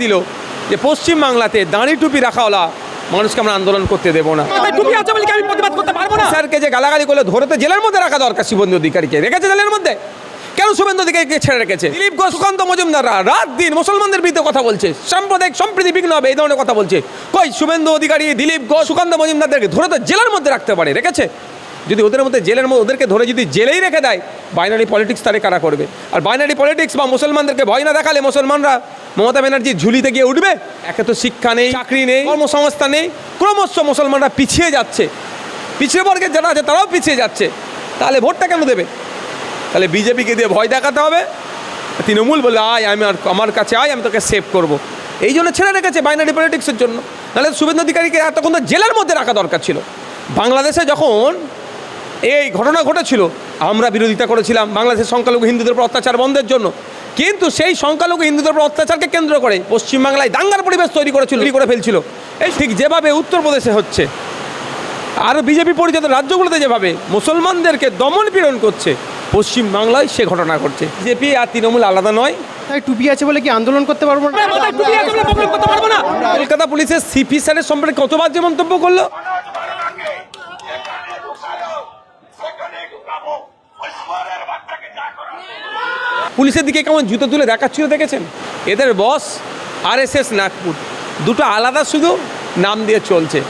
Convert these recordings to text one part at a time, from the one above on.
দিল যে পশ্চিম বাংলাতে দাঁড়ি টুপি রাখাওয়ালা মানুষকে আমরা আন্দোলন করতে দেবো না। টুপি আছে বলে আমি প্রতিবাদ করতে পারব না? স্যারকে যে গালাগালি করলে ধরে তো জেলের মধ্যে রাখা দরকার শুভেন্দু অধিকারীকে। রেখেছে জেলের মধ্যে? কেন শুভেন্দু অধিকারীকে ছেড়ে রেখেছে? দিলীপ ঘোষ সুকান্ত মজুমদাররা রাত দিন মুসলমানদের বিরুদ্ধে কথা বলছে। সাম্প্রদায়িক সম্প্রীতি বিঘ্ন হবে এই ধরনের কথা বলছে। কই শুভেন্দু অধিকারী দিলীপ ঘোষ সুকান্ত মজুমদারদেরকে ধরে তো জেলের মধ্যে রাখতে পারে রেখেছে? যদি ওদের মধ্যে জেলের মধ্যে ওদেরকে ধরে যদি জেলেই রেখে দেয় বাইনারি পলিটিক্স তারে কারা করবে? আর বাইনারি পলিটিক্স বা মুসলমানদেরকে ভয় না দেখালে মুসলমানরা মমতা ব্যানার্জি ঝুলিতে গিয়ে উঠবে? একে তো শিক্ষা নেই চাকরি নেই। কর্মসংস্থা নেই ক্রমশ মুসলমানরা পিছিয়ে যাচ্ছে। পিছিয়ে বর্গের যারা আছে তারাও পিছিয়ে যাচ্ছে। তাহলে ভোটটা কেন দেবে? তাহলে বিজেপিকে দিয়ে ভয় দেখাতে হবে। তৃণমূল বলে আয় আমি আর আমার কাছে আয় আমি তোকে সেভ করব। এই জন্য ছেড়ে রেখেছে বাইনারি পলিটিক্সের জন্য। নাহলে শুভেন্দু অধিকারীকে এতক্ষণ তো জেলার মধ্যে রাখা দরকার ছিল। বাংলাদেশে যখন এই ঘটনা ঘটেছিল। আমরা বিরোধিতা করেছিলাম বাংলাদেশের সংখ্যালঘু হিন্দুদের উপর অত্যাচার বন্ধের জন্য। কিন্তু সেই সংখ্যালঘু হিন্দুদের উপর অত্যাচারকে কেন্দ্র করে পশ্চিমবাংলায় দাঙ্গার পরিবেশ তৈরি করেছিল তৈরি করে ফেলছিল। এই ঠিক যেভাবে উত্তরপ্রদেশে হচ্ছে আর বিজেপি পরিচিত রাজ্যগুলোতে যেভাবে মুসলমানদেরকে দমন পীড়ন করছে পশ্চিম বাংলায় সে ঘটনা ঘটছে। বিজেপি আর তৃণমূল আলাদা নয়। তাই টুপি আছে বলে কি আন্দোলন করতে পারব না। কলকাতা পুলিশের সিপি স্যারের সম্পর্কে কতবার যে মন্তব্য করল? পুলিশের দিকে কেমন জুতো তুলে দেখাচ্ছিল দেখেছেন? এদের বস আরএসএস নাগপুর। দুটো আলাদা শুধু নাম দিয়ে চলছে।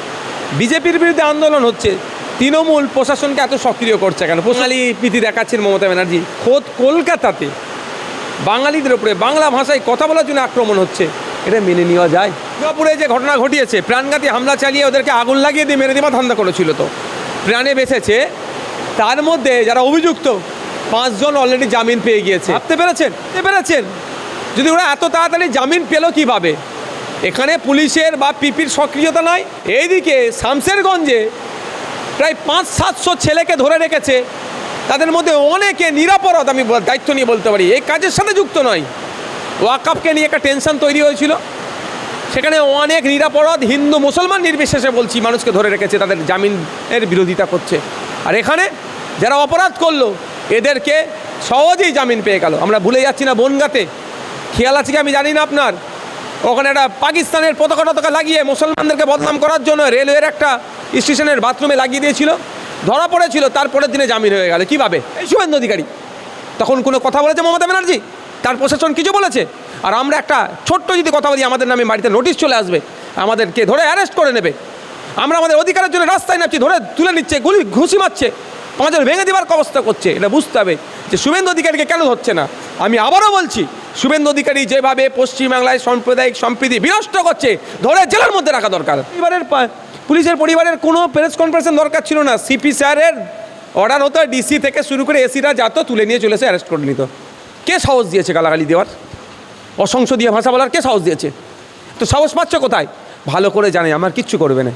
বিজেপির বিরুদ্ধে আন্দোলন হচ্ছে। তৃণমূল প্রশাসনকে এত সক্রিয় করছে কেন? বাঙালি প্রীতি দেখাচ্ছেন মমতা ব্যানার্জি। খোদ কলকাতাতে বাঙালিদের উপরে বাংলা ভাষায় কথা বলার জন্য আক্রমণ হচ্ছে। এটা মেনে নেওয়া যায়। দুর্গাপুরে যে ঘটনা ঘটিয়েছে প্রাণঘাতী হামলা চালিয়ে ওদেরকে আগুন লাগিয়ে দিয়ে মেরে দেওয়া ধান্দা করেছিল তো। প্রাণে বেঁচেছে। তার মধ্যে যারা অভিযুক্ত পাঁচজন অলরেডি জামিন পেয়ে গিয়েছে। ভাবতে পেরেছেন? পেরেছেন? যদি ওরা এত তাড়াতাড়ি জামিন পেল কীভাবে? এখানে পুলিশের বা পিপির সক্রিয়তা নয়। এইদিকে শামসেরগঞ্জে প্রায় পাঁচ সাতশো ছেলেকে ধরে রেখেছে। তাদের মধ্যে অনেকে নিরাপরাধ, আমি দায়িত্ব নিয়ে বলতে পারি। এই কাজের সাথে যুক্ত নয়। ওয়াকাপকে নিয়ে একটা টেনশন তৈরি হয়েছিল। সেখানে অনেক নিরাপরাধ হিন্দু মুসলমান নির্বিশেষে বলছি, মানুষকে ধরে রেখেছে, তাদের জামিনের বিরোধিতা করছে। আর এখানে যারা অপরাধ করল এদেরকে সহজেই জামিন পেয়ে গেল। আমরা ভুলে যাচ্ছি না বনগাতে। খেয়াল আছে কি আমি জানি না আপনার? ওখানে একটা পাকিস্তানের পতাকা টতাকা লাগিয়ে মুসলমানদেরকে বদনাম করার জন্য রেলওয়ের একটা স্টেশনের বাথরুমে লাগিয়ে দিয়েছিল। ধরা পড়েছিল, তারপরের দিনে জামিন হয়ে গেল। কীভাবে? এই শুভেন্দু অধিকারী। তখন কোনো কথা বলেছে মমতা ব্যানার্জি? তার প্রশাসন কিছু বলেছে? আর আমরা একটা ছোট্ট যদি কথা বলি, আমাদের নামে বাড়িতে নোটিশ চলে আসবে। আমাদেরকে ধরে অ্যারেস্ট করে নেবে। আমরা আমাদের অধিকারের জন্য রাস্তায় নামছি, ধরে তুলে নিচ্ছে, গুলি, ঘুষি মারছে। পাঁচজন ভেঙে দেওয়ার অবস্থা করছে, এটা বুঝতে হবে যে শুভেন্দু অধিকারীকে কেন ধরছে না। আমি আবারও বলছি, শুভেন্দু অধিকারী যেভাবে পশ্চিমবাংলায় সাম্প্রদায়িক সম্প্রীতি বিনষ্ট করছে, ধরে জেলার মধ্যে রাখা দরকার। পরিবারের পুলিশের পরিবারের কোনো প্রেস কনফারেন্সের দরকার ছিল না। সিপি স্যারের অর্ডার হতো ডিসি থেকে শুরু করে এসিরা যাতো তুলে নিয়ে চলে এসে অ্যারেস্ট করে নিত। কে সাহস দিয়েছে গালাগালি দেওয়ার? অসংসদীয় ভাষা বলার কে সাহস দিয়েছে? তো সাহস পাচ্ছ কোথায়? ভালো করে জানে, আমার কিচ্ছু করবে না।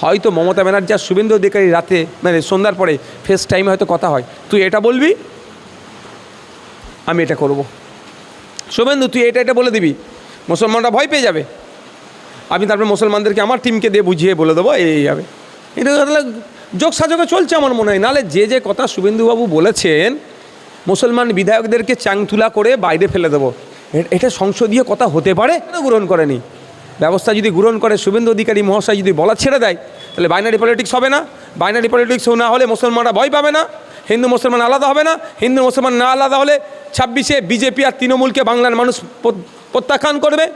হয়তো মমতা ব্যানার্জি আর শুভেন্দু অধিকারী রাতে মানে সন্ধ্যার পরে ফেস টাইমে হয়তো কথা হয়। তুই এটা বলবি? আমি এটা করব। শুভেন্দু, তুই এটা এটা বলে দিবি। মুসলমানরা ভয় পেয়ে যাবে। আমি তারপরে মুসলমানদেরকে আমার টিমকে দিয়ে বুঝিয়ে বলে দেবো, এই যাবে। এটা যোগ সাজকে চলছে আমার মনে হয়। নাহলে যে যে কথা শুভেন্দুবাবু বলেছেন, মুসলমান বিধায়কদেরকে চাংতুলা করে বাইরে ফেলে দেবো। এটা সংসদীয় কথা হতে পারে গ্রহণ করেনি? ব্যবস্থা যদি গ্রহণ করে শুভেন্দু অধিকারী মহাশয় যদি বলা ছেড়ে দেয় তাহলে বাইনারি পলিটিক্স হবে না। বাইনারি পলিটিক্স না হলে মুসলমানরা ভয় পাবে না। হিন্দু মুসলমান আলাদা হবে না। হিন্দু মুসলমান না আলাদা হলে ছাব্বিশে বিজেপি আর তৃণমূলকে বাংলার মানুষ প্রত্যাখ্যান করবে।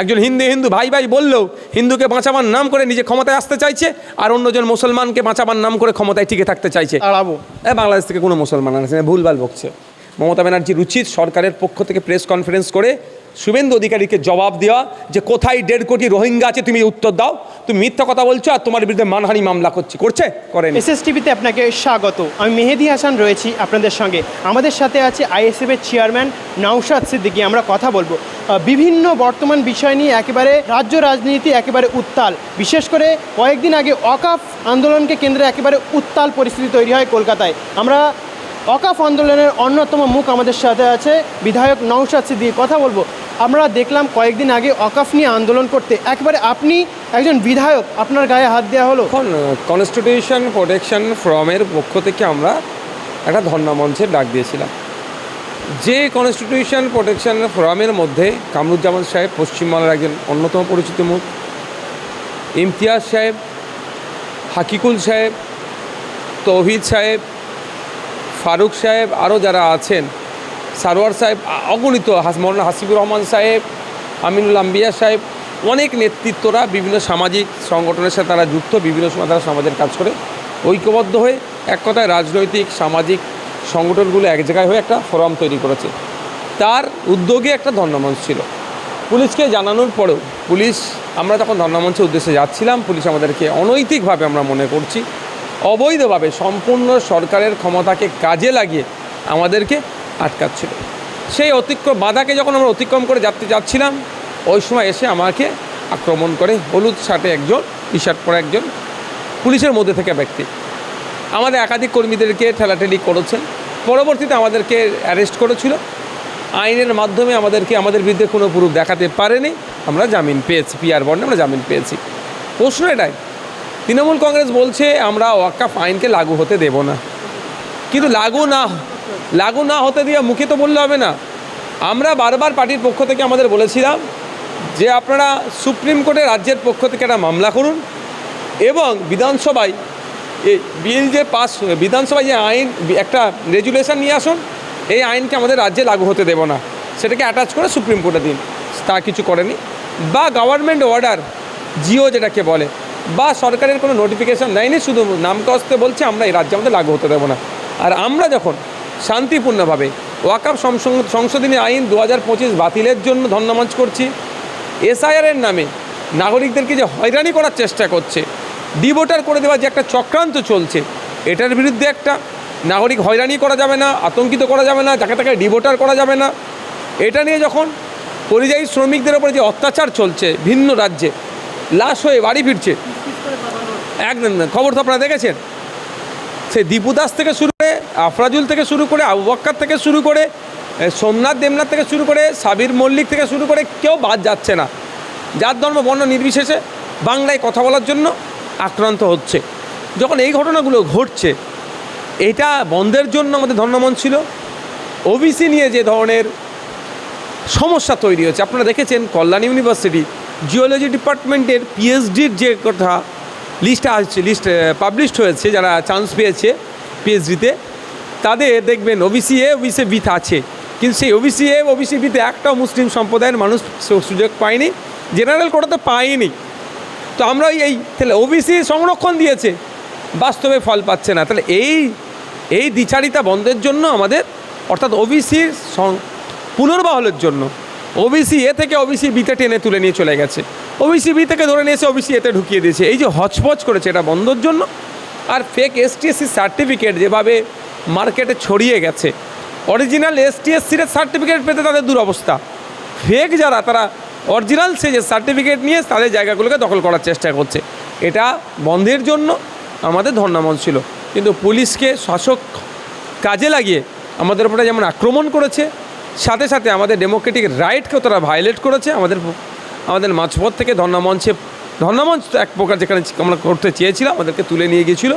একজন হিন্দু হিন্দু ভাই ভাই বললেও হিন্দুকে বাঁচাবার নাম করে নিজে ক্ষমতায় আসতে চাইছে আর অন্যজন মুসলমানকে বাঁচাবার নাম করে ক্ষমতায় টিকে থাকতে চাইছে। এ বাংলাদেশ থেকে কোনো মুসলমান আসে ভুলভাল বকছে। মমতা ব্যানার্জির উচিত সরকারের পক্ষ থেকে প্রেস কনফারেন্স করে শুভেন্দু অধিকারীকে জবাব দেওয়া যে কোথায় দেড় কোটি রোহিঙ্গা আছে, তুমি উত্তর দাও। তুমি মিথ্যা কথা বলছো আর তোমার বিরুদ্ধে মানহানি মামলা করছি। করছে? করেনি। এসএস টিভিতে আপনাকে স্বাগত। আমি মেহেদি হাসান রয়েছি আপনাদের সঙ্গে। আমাদের সাথে আছে আইএসএফ এর চেয়ারম্যান নওশাদ সিদ্দিকি। আমরা কথা বলব। বিভিন্ন বর্তমান বিষয় নিয়ে একেবারে রাজ্য রাজনীতি একেবারে উত্তাল। বিশেষ করে কয়েকদিন আগে অকাফ আন্দোলনকে কেন্দ্রে একেবারে উত্তাল পরিস্থিতি তৈরি হয় কলকাতায়। আমরা অকাফ আন্দোলনের অন্যতম মুখ আমাদের সাথে আছে বিধায়ক নওশাদ সিদ্দিকী। কথা বলব, আমরা দেখলাম কয়েকদিন আগে অকাফ নিয়ে আন্দোলন করতে। একবারে আপনি একজন বিধায়ক, আপনার গায়ে হাত দেওয়া হলো। এখন কনস্টিটিউশন প্রোটেকশন ফ্রমের পক্ষ থেকে আমরা একটা ধর্ণা মঞ্চের ডাক দিয়েছিলাম। যে কনস্টিটিউশন প্রোটেকশন ফোরামের মধ্যে কামরুজ্জামান সাহেব পশ্চিমবাংলার একজন অন্যতম পরিচিত মুখ, ইমতিয়াজ সাহেব, হাকিকুল সাহেব, তৌহিদ সাহেব ফারুক সাহেব আরও যারা আছেন, সারোয়ার সাহেব অগণিত হাস, মৌলানা হাসিবুর রহমান সাহেব, আমিনুল আম্বিয়া সাহেব, অনেক নেতৃত্বরা বিভিন্ন সামাজিক সংগঠনের সাথে তারা যুক্ত, বিভিন্ন সময় তারা সমাজের কাজ করে ঐক্যবদ্ধ হয়ে এক কথায় রাজনৈতিক, সামাজিক সংগঠনগুলো এক জায়গায় হয়ে একটা ফোরাম তৈরি করেছে। তার উদ্যোগে একটা ধর্ণামঞ্চ ছিল। পুলিশকে জানানোর পরেও, পুলিশ, আমরা তখন ধর্ণামঞ্চের উদ্দেশ্যে যাচ্ছিলাম, পুলিশ আমাদেরকে অনৈতিকভাবে আমরা মনে করছি অবৈধভাবে সম্পূর্ণ সরকারের ক্ষমতাকে কাজে লাগিয়ে আমাদেরকে আটকাচ্ছিল। সেই অতিক্রম বাধাকে যখন আমরা অতিক্রম করে যাতে যাচ্ছিলাম, ওই সময় এসে আমাকে আক্রমণ করে হলুদ শার্টে একজন টি শার্ট পরে একজন পুলিশের মধ্যে থেকে ব্যক্তি। আমাদের একাধিক কর্মীদেরকে ঠেলাঠেলি করেছেন। পরবর্তীতে আমাদেরকে অ্যারেস্ট করেছিল। আইনের মাধ্যমে আমাদেরকে, আমাদের বিরুদ্ধে কোনো প্রুফ দেখাতে পারেনি। আমরা জামিন পেয়েছি পিআর বন্ডে আমরা জামিন পেয়েছি। প্রশ্ন এটাই তৃণমূল কংগ্রেস বলছে, আমরা ওয়াক্কা আইনকে লাগু হতে দেব না। কিন্তু লাগু না লাগু না হতে দিয়ে মুখে তো বললে হবে না। আমরা বারবার পার্টির পক্ষ থেকে আমাদের বলেছিলাম যে, আপনারা সুপ্রিম কোর্টে রাজ্যের পক্ষ থেকে একটা মামলা করুন এবং বিধানসভায় এই বিল যে পাস, বিধানসভায় যে আইন, একটা রেজুলেশন নিয়ে আসুন, এই আইনকে আমাদের রাজ্যে লাগু হতে দেব না। সেটাকে অ্যাটাচ করে সুপ্রিম কোর্টে দিন। তা কিছু করেনি। বা গভর্নমেন্ট অর্ডার, জিও যেটাকে বলে বা সরকারের কোনো নোটিফিকেশান দেয়নি, শুধু নামকস্তে বলছে, আমরা এই রাজ্যে আমাদের লাগু হতে দেবো না। আর আমরা যখন শান্তিপূর্ণভাবে ওয়াকাপ সংশোধনী আইন দু হাজার পঁচিশ বাতিলের জন্য ধন্যমঞ্চ করছি এসআইআরের নামে নাগরিকদেরকে যে হয়রানি করার চেষ্টা করছে, ডিভোটার করে দেওয়ার যে একটা চক্রান্ত চলছে, এটার বিরুদ্ধে একটা নাগরিক হয়রানি করা যাবে না, আতঙ্কিত করা যাবে না, যাকে তাকে ডিভোটার করা যাবে না। এটা নিয়ে যখন পরিযায়ী শ্রমিকদের ওপরে যে অত্যাচার চলছে ভিন্ন রাজ্যে লাশ হয়ে বাড়ি ফিরছে। একদম। খবর তো আপনারা দেখেছেন। সে দীপু দাস থেকে শুরু করে, আফরাজুল থেকে শুরু করে, আবু বক্কর থেকে শুরু করে সোমনাথ দেবনাথ থেকে শুরু করে, সাবির মল্লিক থেকে শুরু করে কেউ বাদ যাচ্ছে না। যার ধর্ম বর্ণ নির্বিশেষে বাংলায় কথা বলার জন্য আক্রান্ত হচ্ছে। যখন এই ঘটনাগুলো ঘটছে, এটা বন্ধের জন্য আমাদের ধর্মমন ছিল। ওবিসি নিয়ে যে ধরনের সমস্যা তৈরি হচ্ছে আপনারা দেখেছেন কল্যাণ ইউনিভার্সিটি জিওলজি ডিপার্টমেন্টের পিএইচডির যে কথা লিস্ট আসছে লিস্ট পাবলিশড হয়েছে, যারা চান্স পেয়েছে পিএইচডিতে তাদের দেখবেন ওবিসি এ ওবিসি বিথ আছে। কিন্তু সেই ওবিসি এ ওবিসি বিতে একটাও মুসলিম সম্প্রদায়ের মানুষ সুযোগ পায়নি জেনারেল কোটাতে পায়নি। তো আমরা এই তাহলে ওবিসি সংরক্ষণ দিয়েছে, বাস্তবে ফল পাচ্ছে না। তাহলে এই এই দ্বিচারিতা বন্ধের জন্য আমাদের, অর্থাৎ ওবিসির পুনর্বহলের জন্য ওবিসি এ থেকে ওবিসি বিতে টেনে তুলে নিয়ে চলে গেছে। ওবিসি বি থেকে ধরে নিয়ে এসে ওবিসি এতে ঢুকিয়ে দিয়েছে। এই যে হচপচ করেছে এটা বন্ধর জন্য। আর ফেক এসটিএসসি সার্টিফিকেট যেভাবে মার্কেটে ছড়িয়ে গেছে অরিজিনাল এসটিএসসির সার্টিফিকেট পেতে তাদের দুরবস্থা। ফেক যারা, তারা অরিজিনাল সে যে সার্টিফিকেট নিয়ে তাদের জায়গাগুলোকে দখল করার চেষ্টা করছে। এটা বন্ধের জন্য আমাদের ধর্নামন ছিল। কিন্তু পুলিশকে শাসক কাজে লাগিয়ে আমাদের উপরে যেমন আক্রমণ করেছে সাথে সাথে আমাদের ডেমোক্রেটিক রাইটকেও তারা ভায়োলেট করেছে। আমাদের আমাদের মাঝপথ থেকে ধর্নামঞ্চে ধর্নামঞ্চ তো এক প্রকার যেখানে আমরা করতে চেয়েছিলাম আমাদেরকে তুলে নিয়ে গিয়েছিল।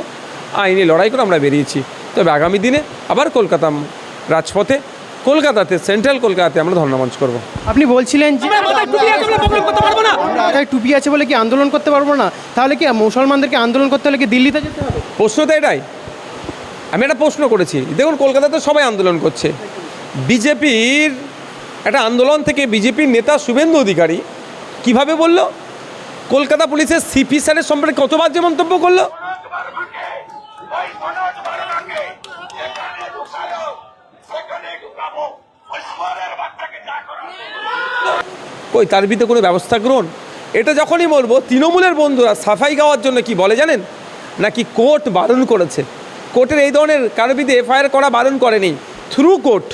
আইনি লড়াই করে আমরা বেরিয়েছি। তবে আগামী দিনে আবার কলকাতা রাজপথে কলকাতাতে সেন্ট্রাল কলকাতাতে আমরা ধর্নামঞ্চ করব। আপনি বলছিলেন যে মাথায় টুপি আছে বলে কি আন্দোলন করতে পারব না? তাহলে কি মুসলমানদেরকে আন্দোলন করতে হলে কি দিল্লিতে যেতে হবে? প্রশ্ন তো এটাই। আমি একটা প্রশ্ন করেছি। দেখুন কলকাতাতে সবাই আন্দোলন করছে। বিজেপির একটা আন্দোলন থেকে বিজেপির নেতা শুভেন্দু অধিকারী কীভাবে বলল? কলকাতা পুলিশের সিপি স্যারের সম্পর্কে কতবার যে মন্তব্য করল? করা কই, তার বিরুদ্ধে কোনো ব্যবস্থা গ্রহণ? এটা যখনই বলব, তৃণমূলের বন্ধুরা সাফাই গাওয়ার জন্য কি বলে জানেন? নাকি কোর্ট বারণ করেছে? কোর্টের এই ধরনের কারোর বিরুদ্ধে এফআইআর করা বারণ করেনি। থ্রু কোর্ট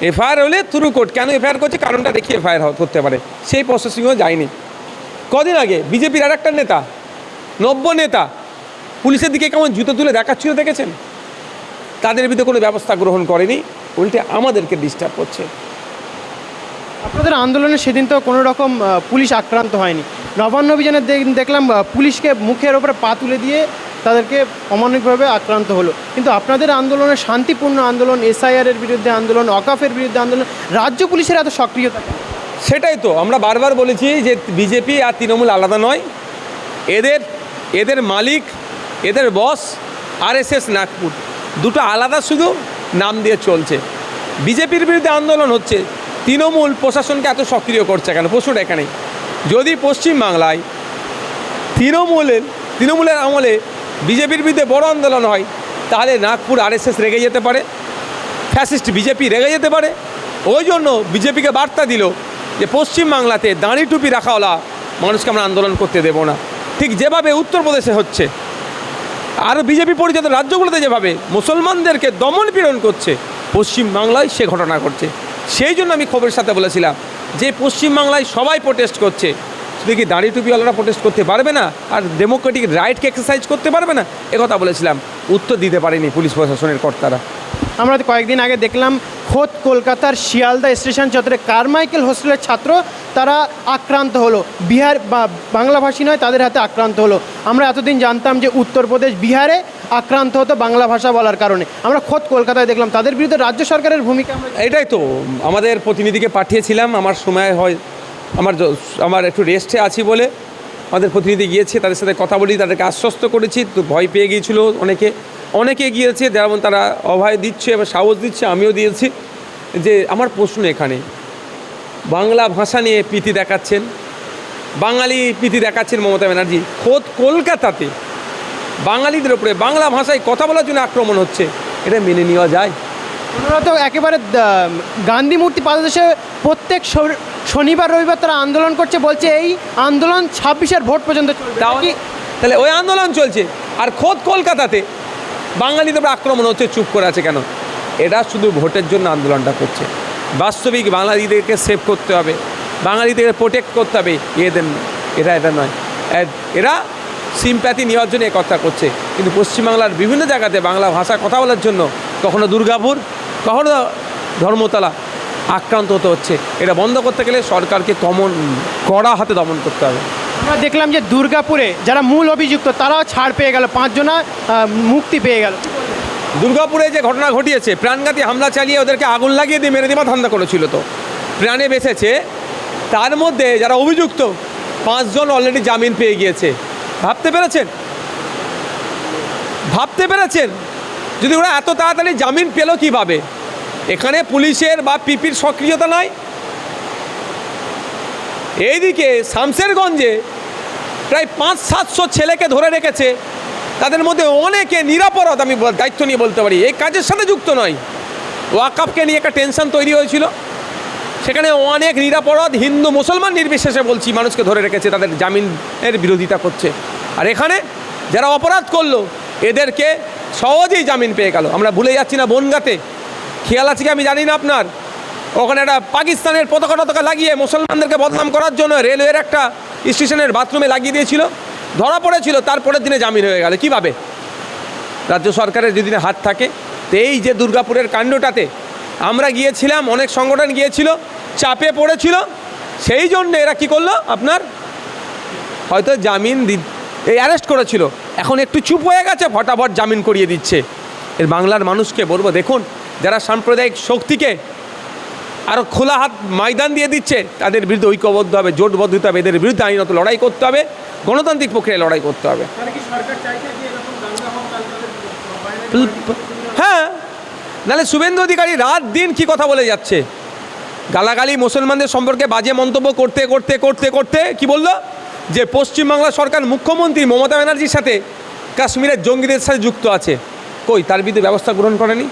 এফআইআর হলে থ্রু কোর্ট কেন এফআইআর করছে? কারণটা দেখি এফআইআর করতে পারে। সেই প্রসেসিংও যায়নি। কদিন আগে বিজেপির আর একটা নেতা, নব্য নেতা, পুলিশের দিকে কেমন জুতো তুলে দেখাচ্ছিল দেখেছেন? তাদের বিরুদ্ধে কোনো ব্যবস্থা গ্রহণ করেনি। উল্টে আমাদেরকে ডিস্টার্ব করছে। আপনাদের আন্দোলনে সেদিন তো কোনো রকম পুলিশ আক্রান্ত হয়নি। নবান্ন অভিযানে দেখ- দেখলাম পুলিশকে মুখের ওপরে পা তুলে দিয়ে তাদেরকে অমানবিকভাবে আক্রান্ত হলো। কিন্তু আপনাদের আন্দোলনের শান্তিপূর্ণ আন্দোলন এসআইআরের বিরুদ্ধে আন্দোলন অকাফের বিরুদ্ধে আন্দোলন, রাজ্য পুলিশের এত সক্রিয়তা সেটাই তো, আমরা বারবার বলেছি যে বিজেপি আর তৃণমূল আলাদা নয়। এদের এদের মালিক, এদের বস, আরএসএস নাগপুর। দুটো আলাদা শুধু নাম দিয়ে চলছে। বিজেপির বিরুদ্ধে আন্দোলন হচ্ছে। তৃণমূল প্রশাসনকে এত সক্রিয় করছে কেন? প্রশ্নটা এখানে যদি পশ্চিমবাংলায় তৃণমূলের তৃণমূলের আমলে বিজেপির বিরুদ্ধে বড় আন্দোলন হয়, তাহলে নাগপুর আরএসএস রেগে যেতে পারে, ফ্যাসিস্ট বিজেপি রেগে যেতে পারে। ওই জন্য বিজেপিকে বার্তা দিল যে পশ্চিমবাংলাতে দাঁড়ি টুপি রাখাওয়ালা মানুষকে আমরা আন্দোলন করতে দেব না। ঠিক যেভাবে উত্তরপ্রদেশে হচ্ছে, আর বিজেপি পরিচিত রাজ্যগুলোতে যেভাবে মুসলমানদেরকে দমন পীড়ন করছে পশ্চিমবাংলায় সে ঘটনা ঘটছে। সেই জন্য আমি খবরের সাথে বলেছিলাম যে পশ্চিমবাংলায় সবাই প্রোটেস্ট করছে শুধু কি দাঁড়ি টুপিওয়ালারা প্রোটেস্ট করতে পারবে না? আর ডেমোক্রেটিক রাইটকে এক্সারসাইজ করতে পারবে না? একথা বলেছিলাম। উত্তর দিতে পারেনি পুলিশ প্রশাসনের কর্তারা। আমরা কয়েকদিন আগে দেখলাম খোদ কলকাতার শিয়ালদা স্টেশন চত্বরে কারমাইকেল হোস্টেলের ছাত্র তারা আক্রান্ত হলো। বিহার বা বাংলাভাষী নয় তাদের হাতে আক্রান্ত হলো। আমরা এতদিন জানতাম যে উত্তরপ্রদেশ বিহারে আক্রান্ত হতো বাংলা ভাষা বলার কারণে। আমরা খোদ কলকাতায় দেখলাম। তাদের বিরুদ্ধে রাজ্য সরকারের ভূমিকা এটাই তো। আমাদের প্রতিনিধিকে পাঠিয়েছিলাম। আমার সময় হয় আমার আমার একটু রেস্টে আছি বলে আমাদের প্রতিনিধি গিয়েছে, তাদের সাথে কথা বলি, তাদেরকে আশ্বস্ত করেছি, তো ভয় পেয়ে গিয়েছিল অনেকে। অনেকে গিয়েছে যেমন তারা অভয় দিচ্ছে এবং সাহস দিচ্ছে, আমিও দিয়েছি। যে আমার প্রশ্ন এখানে, বাংলা ভাষা নিয়ে প্রীতি দেখাচ্ছেন, বাঙালি প্রীতি দেখাচ্ছেন মমতা ব্যানার্জি, খোদ কলকাতাতে বাঙালিদের উপরে বাংলা ভাষায় কথা বলার জন্য আক্রমণ হচ্ছে, এটা মেনে নেওয়া যায়। তো একেবারে গান্ধী মূর্তি পাদদেশে প্রত্যেক শনিবার রবিবার তারা আন্দোলন করছে বলছে এই আন্দোলন ছাব্বিশের ভোট পর্যন্ত চলবে। তাহলে ওই আন্দোলন চলছে। আর খোদ কলকাতাতে বাঙালিদের আক্রমণ হচ্ছে চুপ করে আছে কেন? এরা শুধু ভোটের জন্য আন্দোলনটা করছে। বাস্তবিক বাঙালিদেরকে সেভ করতে হবে বাঙালিদেরকে প্রোটেক্ট করতে হবে এদের। এটা এটা নয়। এরা সিম্প্যাথি নেওয়ার জন্য এ কথা করছে। কিন্তু পশ্চিমবাংলার বিভিন্ন জায়গাতে বাংলা ভাষা কথা বলার জন্য কখনো দুর্গাপুর কখনো ধর্মতলা আক্রান্ত হতে হচ্ছে। এটা বন্ধ করতে গেলে সরকারকে কমন কড়া হাতে দমন করতে হবে। আমরা দেখলাম যে দুর্গাপুরে যারা মূল অভিযুক্ত তারাও ছাড় পেয়ে গেল পাঁচজনা মুক্তি পেয়ে গেল। দুর্গাপুরে যে ঘটনা ঘটিয়েছে প্রাণঘাতী হামলা চালিয়ে ওদেরকে আগুন লাগিয়ে দিয়ে মেরে দেওয়া ধান্দা করেছিল তো। প্রাণে বেঁচেছে। তার মধ্যে যারা অভিযুক্ত পাঁচজন অলরেডি জামিন পেয়ে গিয়েছে। ভাবতে পেরেছেন? ভাবতে পেরেছেন? যদি ওরা এত তাড়াতাড়ি জামিন পেল কীভাবে? এখানে পুলিশের বা পিপির সক্রিয়তা নয়। এইদিকে শামসেরগঞ্জে প্রায় পাঁচ সাতশো ছেলেকে ধরে রেখেছে। তাদের মধ্যে অনেকে নিরাপরাধ, আমি দায়িত্ব নিয়ে বলতে পারি। এই কাজের সাথে যুক্ত নয়। ওয়াকাপকে নিয়ে একটা টেনশন তৈরি হয়েছিল। সেখানে অনেক নিরাপরাধ হিন্দু মুসলমান নির্বিশেষে বলছি, মানুষকে ধরে রেখেছে, তাদের জামিনের বিরোধিতা করছে। আর এখানে যারা অপরাধ করল, এদেরকে সহজেই জামিন পেয়ে গেল। আমরা ভুলে যাচ্ছি না বনগাতে। খেয়াল আছে কি আমি জানি না আপনার? ওখানে একটা পাকিস্তানের পতাকা টতাকা লাগিয়ে মুসলমানদেরকে বদনাম করার জন্য রেলওয়ের একটা স্টেশনের বাথরুমে লাগিয়ে দিয়েছিল। ধরা পড়েছিল, তারপরের দিনে জামিন হয়ে গেল। কীভাবে? রাজ্য সরকারের যেদিনে হাত থাকে তো এই যে দুর্গাপুরের কাণ্ডটাতে আমরা গিয়েছিলাম, অনেক সংগঠন গিয়েছিল, চাপে পড়েছিল, সেই জন্য এরা কি করল আপনার? হয়তো জামিন দি, এই অ্যারেস্ট করেছিল। এখন একটু চুপ হয়ে গেছে, ফটাফট জামিন করিয়ে দিচ্ছে। এর বাংলার মানুষকে বলব, দেখুন যারা সাম্প্রদায়িক শক্তিকে আরও খোলা হাত ময়দান দিয়ে দিচ্ছে তাদের বিরুদ্ধে ঐক্যবদ্ধ হবে জোটবদ্ধ হতে হবে এদের বিরুদ্ধে আইনত লড়াই করতে হবে গণতান্ত্রিক প্রক্রিয়ায় লড়াই করতে হবে। হ্যাঁ নাহলে শুভেন্দু অধিকারী রাত দিন কি কথা বলে যাচ্ছে? গালাগালি মুসলমানদের সম্পর্কে বাজে মন্তব্য করতে করতে করতে করতে কি বলল? যে পশ্চিমবাংলা সরকার মুখ্যমন্ত্রী মমতা ব্যানার্জির সাথে কাশ্মীরের জঙ্গিদের সাথে যুক্ত আছে। কই তার বিরুদ্ধে ব্যবস্থা গ্রহণ করেনি?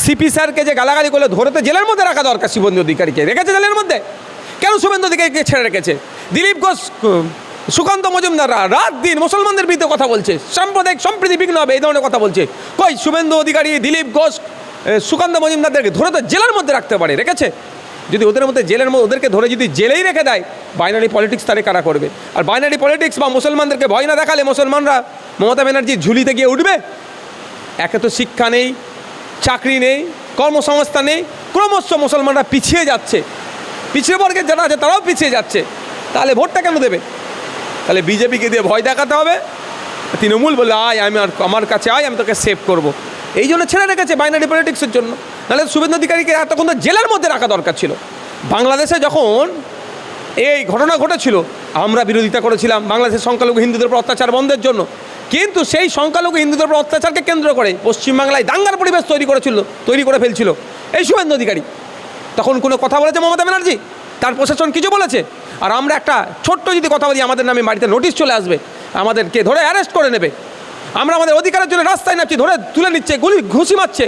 সিপি স্যারকে যে গালাগালি করলে ধরে তো জেলের মধ্যে রাখা দরকার শুভেন্দু অধিকারীকে। রেখেছে জেলের মধ্যে। কেন শুভেন্দু অধিকারীকে ছেড়ে রেখেছে? দিলীপ ঘোষ, সুকান্ত মজুমদাররা রাত দিন মুসলমানদের বিরুদ্ধে কথা বলছে। সাম্প্রদায়িক সম্প্রীতি বিঘ্ন হবে, এই ধরনের কথা বলছে। কই, শুভেন্দু অধিকারী, দিলীপ ঘোষ সুকান্ত মজুমদারদেরকে ধরে তো জেলের মধ্যে রাখতে পারে, রেখেছে? যদি ওদের মধ্যে জেলের মধ্যে, ওদেরকে ধরে যদি জেলেই রেখে দেয় বাইনারি পলিটিক্স তারে কারা করবে? আর বাইনারি পলিটিক্স বা মুসলমানদেরকে ভয় না দেখালে মুসলমানরা মমতা ব্যানার্জির ঝুলিতে গিয়ে উঠবে? একে তো শিক্ষা নেই চাকরি নেই কর্মসংস্থান নেই, ক্রমশ মুসলমানরা পিছিয়ে যাচ্ছে। পিছিয়ে বর্গের যারা আছে তারাও পিছিয়ে যাচ্ছে। তাহলে ভোটটা কেন দেবে? তাহলে বিজেপিকে দিয়ে ভয় দেখাতে হবে। তৃণমূল বলে আয়, আমি আর আমার কাছে আয়, আমি তোকে সেভ করব। এই জন্য ছেড়ে রেখেছে বাইনারি পলিটিক্সের জন্য। নাহলে শুভেন্দু অধিকারীকে এতক্ষণ তো জেলার মধ্যে রাখা দরকার ছিল। বাংলাদেশে যখন এই ঘটনা ঘটেছিল, আমরা বিরোধিতা করেছিলাম বাংলাদেশের সংখ্যালঘু হিন্দুদের উপর অত্যাচার বন্ধের জন্য। কিন্তু সেই সংখ্যালঘু হিন্দুদের উপর অত্যাচারকে কেন্দ্র করে পশ্চিমবাংলায় দাঙ্গার পরিবেশ তৈরি করেছিল, তৈরি করে ফেলছিল এই শুভেন্দু অধিকারী। তখন কোনো কথা বলেছে মমতা ব্যানার্জি? তার প্রশাসন কিছু বলেছে? আর আমরা একটা ছোট্ট যদি কথা বলি, আমাদের নামে বাড়িতে নোটিশ চলে আসবে, আমাদেরকে ধরে অ্যারেস্ট করে নেবে। আমরা আমাদের অধিকারের জন্য রাস্তায় নামছি, ধরে তুলে নিচ্ছে, গুলি, ঘুষি মারছে,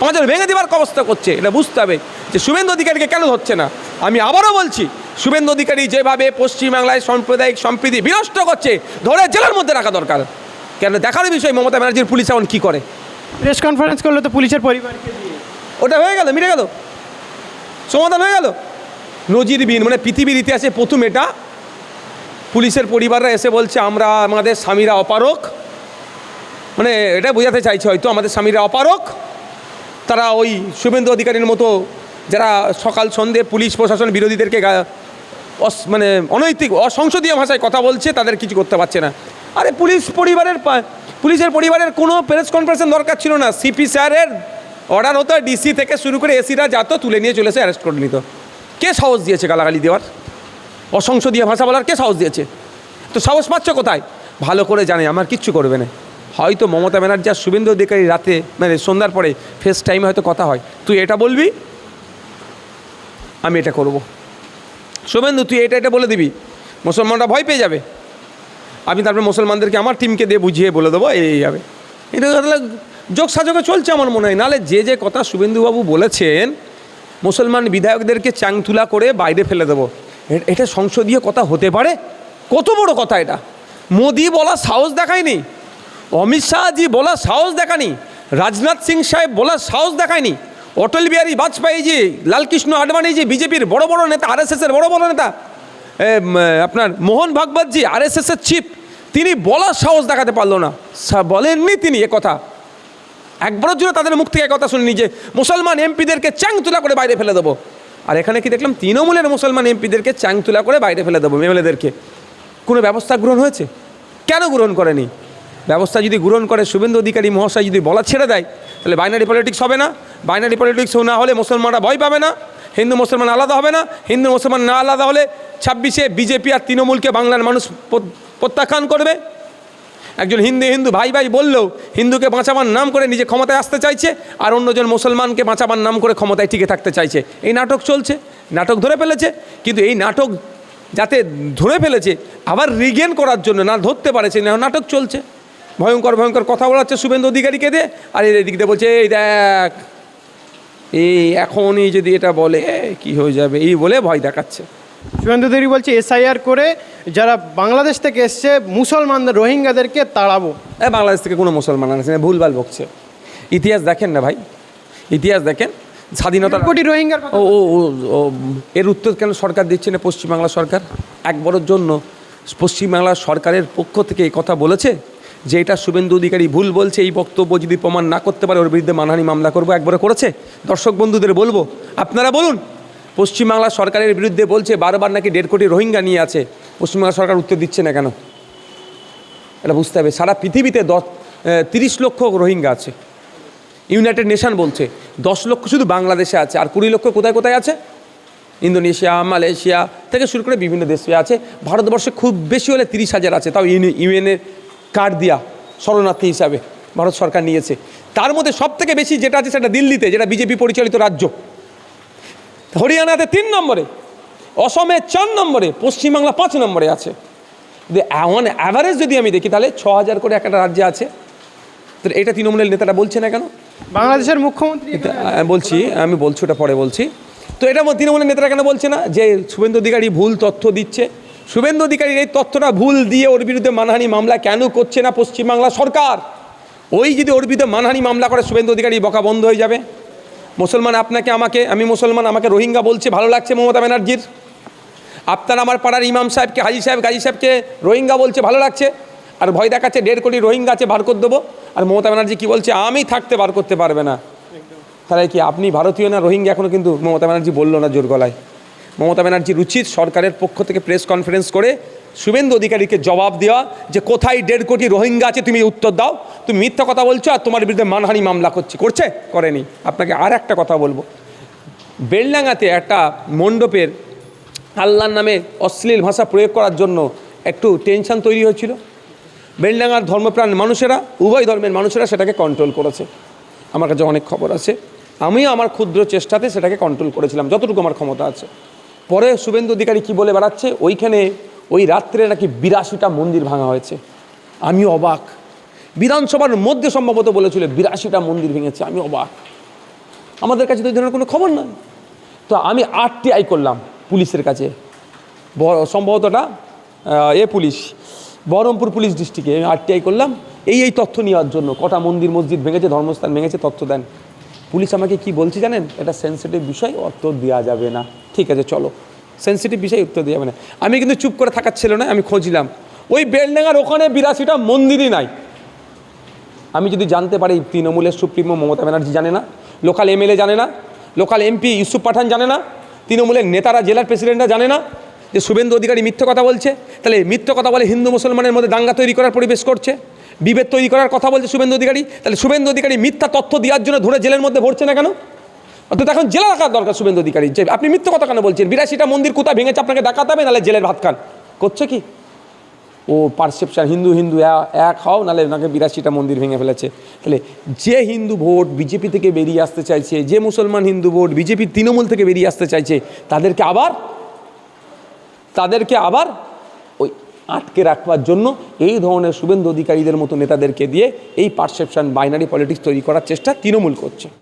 পাঁচজন ভেঙে দেওয়ার অবস্থা করছে, এটা বুঝতে হবে যে শুভেন্দু অধিকারীকে কেন ধরছে না। আমি আবারও বলছি, শুভেন্দু অধিকারী যেভাবে পশ্চিমবাংলায় সাম্প্রদায়িক সম্প্রীতি বিনষ্ট করছে, ধরে জেলার মধ্যে রাখা দরকার। কেন? দেখার বিষয় মমতা ব্যানার্জির পুলিশ এখন কী করে? প্রেস কনফারেন্স করল তো পুলিশের পরিবারকে দিয়ে। ওটা হয়ে গেল মিটে গেল। সমাধান হয়ে গেল। নজিরবিহীন মানে পৃথিবীর ইতিহাসে প্রথম এটা। পুলিশের পরিবাররা এসে বলছে আমরা আমাদের স্বামীরা অপারক। মানে এটা বোঝাতে চাইছে হয়তো আমাদের স্বামীরা অপারক। তারা ওই শুভেন্দু অধিকারীর মতো যারা সকাল সন্ধে পুলিশ প্রশাসন বিরোধীদেরকে মানে অনৈতিক অসংসদীয় ভাষায় কথা বলছে তাদের কিছু করতে পারছে না। আরে পুলিশ পরিবারের পুলিশের পরিবারের কোনো প্রেস কনফারেন্সের দরকার ছিল না। সিপি স্যারের অর্ডার হতো ডিসি থেকে শুরু করে এসিরা যাতো তুলে নিয়ে চলে এসে অ্যারেস্ট করে নিত। কে সাহস দিয়েছে গালাগালি দেওয়ার? অসংসদীয় ভাষা বলার কে সাহস দিয়েছে? তো সাহস পাচ্ছ কোথায়? ভালো করে জানে, আমার কিচ্ছু করবে না। হয়তো মমতা ব্যানার্জি আর শুভেন্দু অধিকারী রাতে মানে সন্ধ্যার পরে ফেস টাইমে হয়তো কথা হয়। তুই এটা বলবি? আমি এটা করব। শুভেন্দু, তুই এটা এটা বলে দিবি। মুসলমানরা ভয় পেয়ে যাবে। আমি তারপরে মুসলমানদেরকে আমার টিমকে দিয়ে বুঝিয়ে বলে দেবো, এই যাবে এটা তাহলে যোগ সাজকে চলছে আমার মনে হয়। নাহলে যে যে কথা শুভেন্দুবাবু বলেছেন, মুসলমান বিধায়কদেরকে চাংতুলা করে বাইরে ফেলে দেবো। এটা সংসদীয় কথা হতে পারে? কত বড় কথা এটা? মোদি বলা সাহস দেখায়নি। অমিত শাহজি বলা সাহস দেখানি রাজনাথ সিং সাহেব বলার সাহস দেখায়নি। অটল বিহারী বাজপেয়ী জি লালকৃষ্ণ আডবাণী জি বিজেপির বড় বড় নেতা, আরএসএসের বড় বড় নেতা আপনার মোহন ভাগবতজি আরএসএসের চিফ তিনি বলার সাহস দেখাতে পারল না। বলেননি তিনি এ কথা। একবারের জন্য তাদের মুখ থেকে কথা শুনিনি যে, মুসলমান এমপিদেরকে চ্যাং তুলা করে বাইরে ফেলে দেবো। আর এখানে কি দেখলাম? তৃণমূলের মুসলমান এমপিদেরকে চ্যাং তুলা করে বাইরে ফেলে দেবো এমএলএদেরকে। কোনো ব্যবস্থা গ্রহণ হয়েছে? কেন গ্রহণ করেনি? ব্যবস্থা যদি গ্রহণ করে, শুভেন্দু অধিকারী মহাশয় যদি বলা ছেড়ে দেয়, তাহলে বাইনারি পলিটিক্স হবে না। বাইনারি পলিটিক্স না হলে মুসলমানরা ভয় পাবে না। হিন্দু, মুসলমান আলাদা হবে না। হিন্দু, মুসলমান না আলাদা হলে ছাব্বিশে বিজেপি আর তৃণমূলকে বাংলার মানুষ প্রত্যাখ্যান করবে। একজন হিন্দু হিন্দু ভাই ভাই বললেও হিন্দুকে বাঁচাবার নাম করে নিজে ক্ষমতায় আসতে চাইছে আর অন্যজন মুসলমানকে বাঁচাবার নাম করে ক্ষমতায় টিকে থাকতে চাইছে। এই নাটক চলছে, নাটক ধরে ফেলেছে, কিন্তু এই নাটক যাতে ধরে ফেলেছে, আবার রিগেন করার জন্য না ধরতে পারেছে, না নাটক চলছে। ভয়ঙ্কর ভয়ঙ্কর কথা বলাচ্ছে শুভেন্দু অধিকারীকে দে আর এই দিক দিয়ে বলছে, এই দেখ এই এখনই যদি এটা বলে কি হয়ে যাবে? এই বলে ভয় দেখাচ্ছে। শুভেন্দু দেরি বলছে এসআইআর করে যারা বাংলাদেশ থেকে এসছে মুসলমানদের রোহিঙ্গাদেরকে তাড়াবো। এ বাংলাদেশ থেকে কোনো মুসলমান আছে না ভুলভাল বকছে। ইতিহাস দেখেন না ভাই ইতিহাস দেখেন। স্বাধীনতা কোটি রোহিঙ্গার ও ও, এর উত্তর কেন সরকার দিচ্ছে না পশ্চিমবাংলা সরকার? একবারের জন্য পশ্চিমবাংলা সরকারের পক্ষ থেকে এই কথা বলেছে? যে এটা শুভেন্দু অধিকারী ভুল বলছে, এই বক্তব্য যদি প্রমাণ না করতে পারে, ওর বিরুদ্ধে মানহানি মামলা করব একবারে করেছে। দর্শক বন্ধুদের বলব, আপনারা বলুন, পশ্চিমবাংলা সরকারের বিরুদ্ধে বলছে, বারবার নাকি দেড় কোটি রোহিঙ্গা নিয়ে আছে। পশ্চিমবাংলা সরকার উত্তর দিচ্ছে না কেন? এটা বুঝতে হবে, সারা পৃথিবীতে দশ তিরিশ লক্ষ রোহিঙ্গা আছে। ইউনাইটেড নেশন বলছে, দশ লক্ষ শুধু বাংলাদেশে আছে, আর কুড়ি লক্ষ কোথায় কোথায় আছে? ইন্দোনেশিয়া, মালয়েশিয়া থেকে শুরু করে বিভিন্ন দেশে আছে। ভারতবর্ষে খুব বেশি হলে তিরিশ হাজার আছে, তাও ইউএনের কার্ড দিয়া শরণার্থী হিসাবে ভারত সরকার নিয়েছে। তার মধ্যে সব থেকে বেশি যেটা আছে সেটা দিল্লিতে যেটা বিজেপি পরিচালিত রাজ্য। হরিয়ানাতে তিন নম্বরে অসমে চার নম্বরে পশ্চিমবাংলা পাঁচ নম্বরে আছে। অন অ্যাভারেজ যদি আমি দেখি তাহলে ছ হাজার করে একটা রাজ্যে আছে। তো এটা তৃণমূলের নেতারা বলছে না কেন? বাংলাদেশের মুখ্যমন্ত্রী বলছি আমি বলছি ওটা পরে বলছি। তো এটা তৃণমূলের নেতারা কেন বলছে না? যে শুভেন্দু অধিকারী ভুল তথ্য দিচ্ছে শুভেন্দু অধিকারীর এই তথ্যটা ভুল দিয়ে ওর বিরুদ্ধে মানহানি মামলা কেন করছে না পশ্চিমবাংলা সরকার? ওই যদি ওর বিরুদ্ধে মানহানি মামলা করে শুভেন্দু অধিকারী বকা বন্ধ হয়ে যাবে। মুসলমান আপনাকে, আমাকে, আমি মুসলমান, আমাকে রোহিঙ্গা বলছে, ভালো লাগছে মমতা ব্যানার্জির। আপনার আমার পাড়ার ইমাম সাহেবকে, হাজি সাহেব, গাজী সাহেবকে রোহিঙ্গা বলছে, ভালো লাগছে। আর ভয় দেখাচ্ছে, দেড় কোটি রোহিঙ্গা আছে, বার করে দেবো। আর মমতা ব্যানার্জি কী বলছে, আমি থাকতে বার করতে পারবে না। তাহলে কি আপনি ভারতীয় না রোহিঙ্গা? এখনও কিন্তু মমতা ব্যানার্জি বলল না জোর গলায়। মমতা ব্যানার্জির উচিত সরকারের পক্ষ থেকে প্রেস কনফারেন্স করে শুভেন্দু অধিকারীকে জবাব দেওয়া যে কোথায় দেড় কোটি রোহিঙ্গা আছে, তুমি উত্তর দাও। তুমি মিথ্যা কথা বলছো আর তোমার বিরুদ্ধে মানহানি মামলা করছে। করছে? করেনি। আপনাকে আর একটা কথা বলব। বেলডাঙ্গাতে একটা মণ্ডপের আল্লাহর নামে অশ্লীল ভাষা প্রয়োগ করার জন্য একটু টেনশন তৈরি হয়েছিল। বেলডাঙ্গার ধর্মপ্রাণ মানুষেরা, উভয় ধর্মের মানুষেরা সেটাকে কন্ট্রোল করেছে। আমার কাছে অনেক খবর আছে। আমিও আমার ক্ষুদ্র চেষ্টাতে সেটাকে কন্ট্রোল করেছিলাম, যতটুকু আমার ক্ষমতা আছে। পরে শুভেন্দু অধিকারী কী বলে বেড়াচ্ছে? ওইখানে ওই রাত্রে নাকি বিরাশিটা মন্দির ভাঙা হয়েছে। আমি অবাক। বিধানসভার মধ্যে সম্ভবত বলেছিল বিরাশিটা মন্দির ভেঙেছে। আমি অবাক। আমাদের কাছে তো ধরনের কোনো খবর নয় তো আমি আটটি আই করলাম পুলিশের কাছে। সম্ভবতটা এ পুলিশ, বহরমপুর পুলিশ ডিস্ট্রিক্টে আমি আরটিআই করলাম। এই এই তথ্য নেওয়ার জন্য। কটা মন্দির মসজিদ ভেঙেছে, ধর্মস্থান ভেঙেছে, তথ্য দেন। পুলিশ আমাকে কি বলছে জানেন? এটা সেন্সিটিভ বিষয় উত্তর দেওয়া যাবে না। ঠিক আছে, চলো। সেন্সিটিভ বিষয়, উত্তর দেওয়া যাবে না। আমি কিন্তু চুপ করে থাকার ছিল না আমি খুঁজলাম। ওই বেলডাঙ্গার ওখানে বিরাশিটা মন্দিরই নাই। আমি যদি জানতে পারি, তৃণমূলের সুপ্রিমো মমতা ব্যানার্জি জানে না, লোকাল এমএলএ জানে না, লোকাল এমপি ইউসুফ পাঠান জানে না, তৃণমূলের নেতারা, জেলার প্রেসিডেন্টরা জানে না যে শুভেন্দু অধিকারী মিথ্যে কথা বলছে, তাহলে মিথ্যে কথা বলে হিন্দু মুসলমানের মধ্যে দাঙ্গা তৈরি করার পরিবেশ করছে। বিভেদ তৈরি করার কথা বলছে শুভেন্দু অধিকারী। তাহলে শুভেন্দু অধিকারী মিথ্যা তথ্য দেওয়ার জন্য ধরে জেলের মধ্যে ভরছে না কেন? অর্থাৎ এখন জেলা রাখার দরকার শুভেন্দু অধিকারী। যে আপনি মিথ্যে কথা কেন বলছেন? বিরাশিটা মন্দির কোথায় ভেঙেছে আপনাকে দেখাতে হবে, নাহলে জেলের ভাত খান। করছে কি? ও পারসেপশন হিন্দু হিন্দু এক হও, নাহলে ওনাকে বিরাশিটা মন্দির ভেঙে ফেলেছে। তাহলে যে হিন্দু ভোট বিজেপি থেকে বেরিয়ে আসতে চাইছে, যে মুসলমান হিন্দু ভোট বিজেপি তৃণমূল থেকে বেরিয়ে আসতে চাইছে, তাদেরকে আবার তাদেরকে আবার আটকে রাখবার জন্য এই ধরনের শুভেন্দু অধিকারীদের মতো নেতাদেরকে দিয়ে এই পারসেপশান বাইনারি পলিটিক্স তৈরি করার চেষ্টা তৃণমূল করছে।